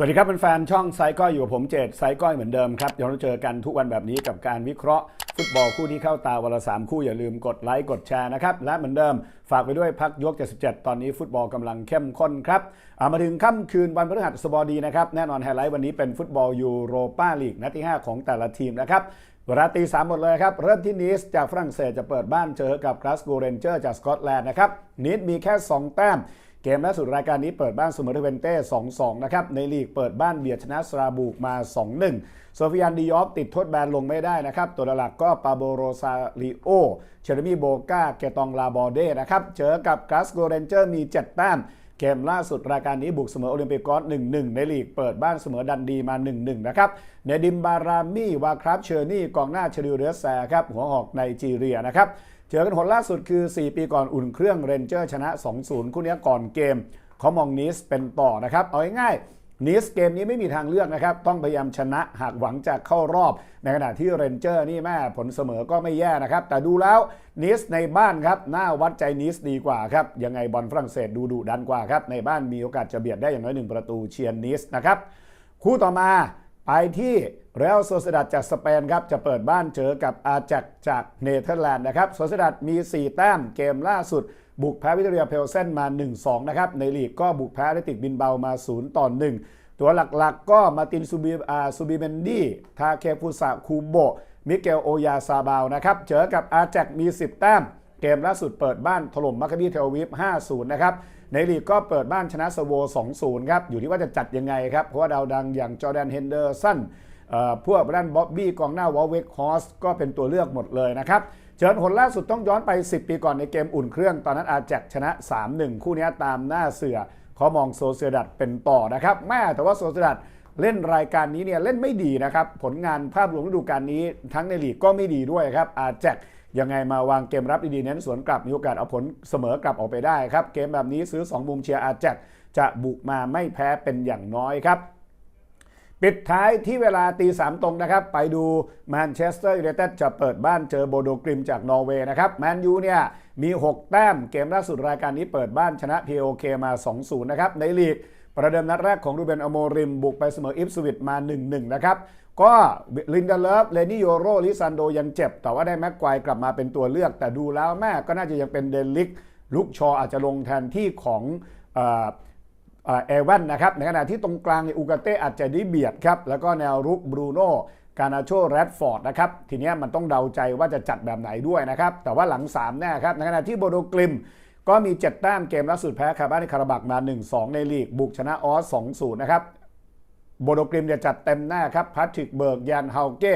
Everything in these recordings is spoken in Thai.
สวัสดีครับเป็นแฟนช่องไซก้อยอยู่กับผมเจตไซก้อยเหมือนเดิมครับเดี๋ยวเราเจอกันทุกวันแบบนี้กับการวิเคราะห์ ฟุตบอลคู่ที่เข้าตาวันละสามคู่อย่าลืมกดไลค์กดแชร์นะครับ และเหมือนเดิม ฝากไปด้วยพักยก 77 ตอนนี้ฟุตบอลกำลังเข้มข้นครับามาถึงค่ำคืนวันพฤหัสบดีนะครับแน่นอนไฮไลท์วันนี้เป็นฟุตบอลยูโรปาลีกนัดที่ 5 ของแต่ละทีมนะครับเวลาตีสามหมดเลยครับ เริ่มที่นีสจากฝรั่งเศสจะเปิดบ้านเจอกับกราสโกเรนเจอร์จากสกอตแลนด์นะครับนีสมีแค่ 2 แต้ม กมล่าสุดรายการนี้เปิดบ้านเสมอเทเวนเต้ 2-2 นะครับ ในลีกเปิดบ้านเบียดชนะสราบูกมา 2-1 โซฟิยานดิยอฟติดโทษแบนลงไม่ได้นะครับ ตัวหลักก็ปาโบโรซาริโอ เชเรมีโบกาเกตองลาบอเดนะครับ เจอกับกราสโกเรนเจอร์มี 7 แต้มเกมล่าสุดรายการนี้บุกเสมอโอลิมปิกอส1-1 ในลีกเปิดบ้านเสมอดันดีมา 1-1 นะครับเนดิมบารามีวาคราฟเชอร์นี่กองหน้าเชริลเดสแซครับหัวหอกไนจีเรียนะครับ เจอกันผลล่าสุดคือ 4 ปีก่อนอุ่นเครื่องเรนเจอร์ชนะ 2-0 คู่นี้ก่อนเกมเขามองนิสเป็นต่อนะครับ เอาง่ายๆนิสเกมนี้ไม่มีทางเลือกนะครับ ต้องพยายามชนะหากหวังจะเข้ารอบ ในขณะที่เรนเจอร์นี่แม่ผลเสมอก็ไม่แย่นะครับ แต่ดูแล้วนิสในบ้านครับหน้าวัดใจนิสดีกว่าครับ ยังไงบอลฝรั่งเศสดูดุดันกว่าครับ ในบ้านมีโอกาสจะเบียดได้อย่างน้อยหนึ่งประตูเชียร์นิสนะครับ คู่ต่อมาไปที่ เรอัลโซเซดัดจากสเปนครับจะเปิดบ้านเจอกับอาจักจากเนเธอร์แลนด์นะครับโซเซดัดมี 4 แต้มเกมล่าสุด บุกแพ้วิตเรียเพลเซนมา 1-2 นะครับ ในลีกก็บุกแพ้ได้ติกบินเบามา 0 ต่อ 1 ตัวหลักๆ ก็มาตินซูบิอาซูบิเบนดี้ทาเคฟุสะคูโบมิเกลโอยาซาบาวนะครับเจอกับอาแจกมี 10 แต้มเกมล่าสุดเปิดบ้านถล่มมัคคาบีเทลวิฟ 5-0 นะครับ ในลีกก็เปิดบ้านชนะสโว 2-0 ครับ อยู่ที่ว่าจะจัดยังไงครับ เพราะว่าดาวดังอย่างจอแดนเฮนเดอร์สัน พวกด้านบ๊อบบี้กองหน้าวอลเวกฮอสก็เป็นตัวเลือกหมดเลยนะครับเชิญผลล่าสุดต้องย้อนไป 10 ปีก่อนในเกมอุ่นเครื่อง ตอนนั้นอาแจกชนะ 3-1 คู่นี้ตามหน้าเสือเขามองโซเซดัดเป็นต่อนะครับแม่แต่ว่าโซเซดัดเล่นรายการนี้เนี่ยเล่นไม่ดีนะครับ ผลงานภาพรวมฤดูกาลนี้ทั้งในลีกก็ไม่ดีด้วยครับอาแจกยังไงมาวางเกมรับดีๆเน้นสวนกลับมีโอกาสเอาผลเสมอกลับออกไปได้ครับ เกมแบบนี้ซื้อ 2 มุมเชียร์อาแจกจะบุกมาไม่แพ้เป็นอย่างน้อยครับ ปิดท้ายที่เวลาตีสามตรงนะครับ ไปดูแมนเชสเตอร์ยูไนเต็ดจะเปิดบ้านเจอโบโดกริมจากนอร์เวย์นะครับแมนยูเนี่ยมี 6 แต้มเกมล่าสุดรายการนี้เปิดบ้านชนะ POK มา 2-0 นะครับ ในลีก ประเดิมนัดแรกของรูเบนอโมริม บุกไปเสมออิฟสวิตมา 1-1 นะครับ ก็ลินเดเลฟเลนี่โยโรลิซันโดยังเจ็บ แต่ว่าได้แม็กควายกลับมาเป็นตัวเลือก แต่ดูแล้วแม่ก็น่าจะยังเป็นเดนลิก ลุกชออาจจะลงแทนที่ของ เอเวนนะครับในขณะที่ตรงกลางอูกาเต้อาจจะได้เบียดครับแล้วก็แนวรุกบรูโน่กานาโชแรดฟอร์ดนะครับทีนี้มันต้องเดาใจว่าจะจัดแบบไหนด้วยนะครับแต่ว่าหลัง3แน่ครับในขณะที่โบโดกลิมก็มี 7 แต้มเกมล่าสุดแพ้คาร์บ้านในคาราบักมา 1-2 ในลีก บุกชนะออส 2-0 นะครับ โบโดกริมจะจัดเต็มหน้าครับพัทริกเบิร์กยันเฮาเก้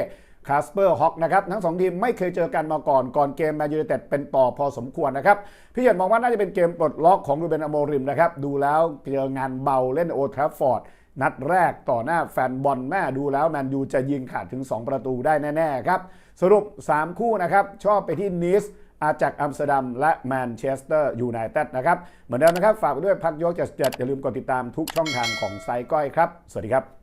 คาสเปอร์ฮอกนะครับทั้งสองทีมไม่เคยเจอกันมาก่อนก่อนเกมแมนยูไนเต็ดเป็นต่อพอสมควรนะครับพี่เหยินมองว่าน่าจะเป็นเกมปลดล็อกของรูเบนอโมริมนะครับดูแล้วเจองานเบาเล่นโอทราฟฟอร์ดนัดแรกต่อหน้าแฟนบอลแม่ดูแล้วแมนยูจะยิงขาดถึง 2 ประตูได้แน่ๆครับสรุป 3 คู่นะครับชอบไปที่นิสอาจากอัมสเตอร์ดัมและแมนเชสเตอร์ยูไนเต็ดนะครับเหมือนเดิมนะครับฝากด้วยพักยกเจ็ดอย่าลืมกดติดตามทุกช่องทางของไซก้อยครับ สวัสดีครับ